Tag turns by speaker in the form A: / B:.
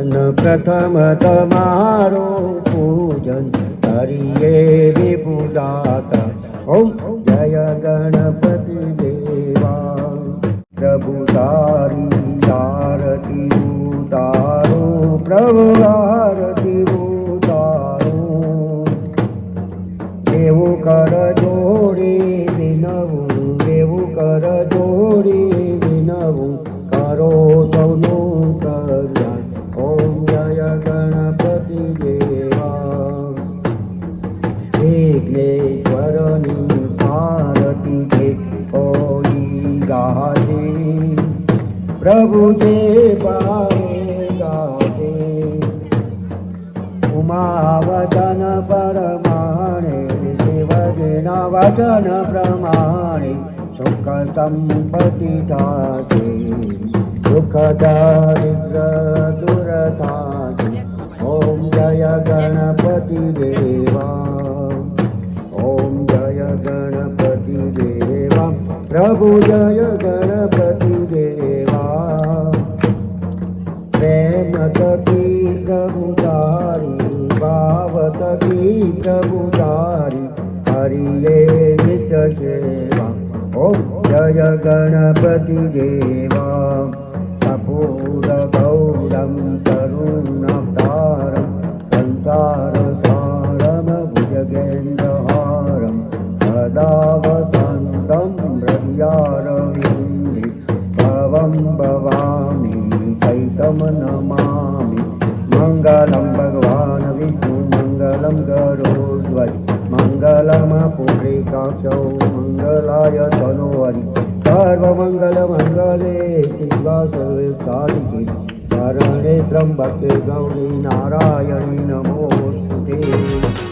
A: પૂજન પ્રથમ તમારું પૂજન કરીએ વિપુદાતા ઓમ જય ગણપતિ દેવા પ્રભુ તારી આરતી ઉતારો પ્રભુ આરતી वदन परमाणे वचन प्रमाणे सुखतं पतिताति सुख दरिद्र ॐ जय गणपतिदेवा ॐ जय गणपतिदेवा प्रभु जय गणपति गीत उदारि हरिये देवि च सेवा ॐ जय गणपतिदेवा कपूरगौर्यं तरुणतारं संसार गरुड्वै मङ्गलं पुण्ड्रीकाक्षौ मङ्गलाय तनोहरि सर्वमङ्गलमङ्गले शिवासवे साधिके शरणे त्र्यम्बके गौरी नारायणि नमोऽस्तु